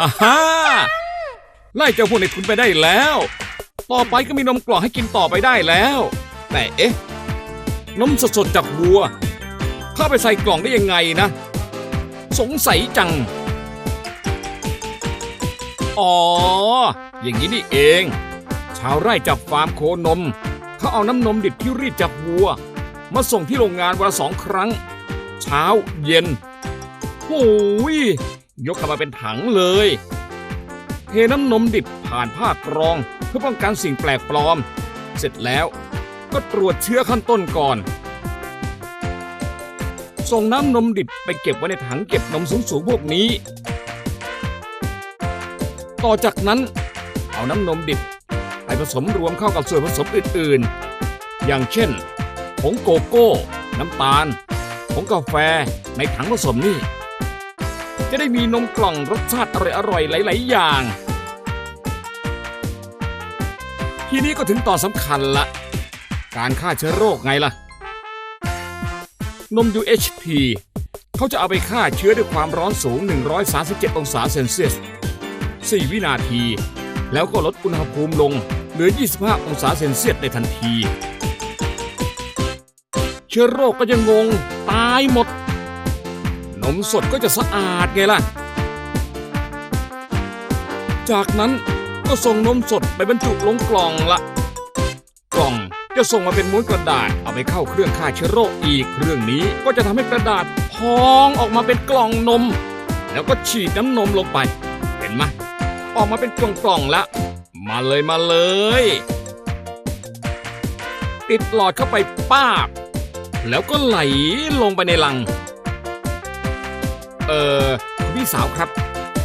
ฮ่าฮ่าไล่เจ้าพวกในทุนไปได้แล้ว ต่อไปก็มีนมกล่องให้กินต่อไปได้แล้ว แต่เอ๊ะ นมสดๆจากวัว เข้าไปใส่กล่องได้ยังไงนะ สงสัยจัง อ๋อ อย่างนี้นี่เอง ชาวไร่จากฟาร์มโคนม เขาเอาน้ำนมดิบที่รีดจากวัว มาส่งที่โรงงานวันละสองครั้ง เช้าเย็นโอ้ย ยกเข้ามาเป็นถังเลยเทน้ำนมดิบผ่านผ้ากรองเพื่อป้องกันสิ่งแปลกปลอม เสร็จแล้วก็ตรวจเชื้อขั้นต้นก่อน ส่งน้ำนมดิบไปเก็บไว้ในถังเก็บนมสูงๆพวกนี้ ต่อจากนั้นเอาน้ำนมดิบไปผสมรวมเข้ากับส่วนผสมอื่นๆ อย่างเช่น ผงโกโก้ น้ำตาล ผงกาแฟในถังผสมนี่ จะได้มีนมกล่องรสชาติอร่อยๆหลาย ๆ อย่าง ทีนี้ก็ถึงตอนสำคัญละ การฆ่าเชื้อโรคไงล่ะ นม UHT เขาจะเอาไปฆ่าเชื้อด้วยความร้อนสูง 137 องศาเซนเซียส 4 วินาที แล้วก็ลดอุณหภูมิลงเหลือ 25 องศาเซนเซียสในทันที เชื้อโรคก็จะงง ตายหมด นมสดก็จะสะอาดไงล่ะ จากนั้นก็ส่งนมสดไปบรรจุลงกล่องละ กล่องจะส่งมาเป็นม้วนกระดาษเอาไปเข้าเครื่องฆ่าเชื้อโรคอีกเครื่องนี้ก็จะทำให้กระดาษพองออกมาเป็นกล่องนม แล้วก็ฉีดน้ำนมลงไป เห็นไหมออกมาเป็นกล่องๆล้วมาเลยมาเลย ติดหลอดเข้าไปป้าบ แล้วก็ไหลลงไปในลัง เอ่อคุณพี่สาวครับ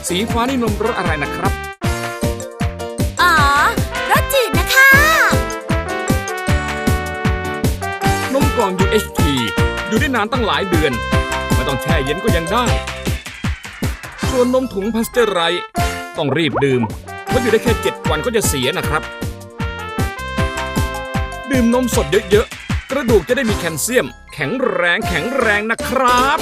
สีฟ้านี่นมรสอะไรนะครับ อ๋อ รสจืดนะคะ นมกล่อง UHT อยู่ได้นานตั้งหลายเดือน ไม่ต้องแช่เย็นก็ยังได้ ส่วนนมถุงพาสเจอร์ไรส์ต้องรีบดื่ม เพราะอยู่ได้แค่ 7 วันก็จะเสียนะครับ ดื่มนมสดเยอะๆ กระดูกจะได้มีแคลเซียม แข็งแรงแข็งแรงนะครับ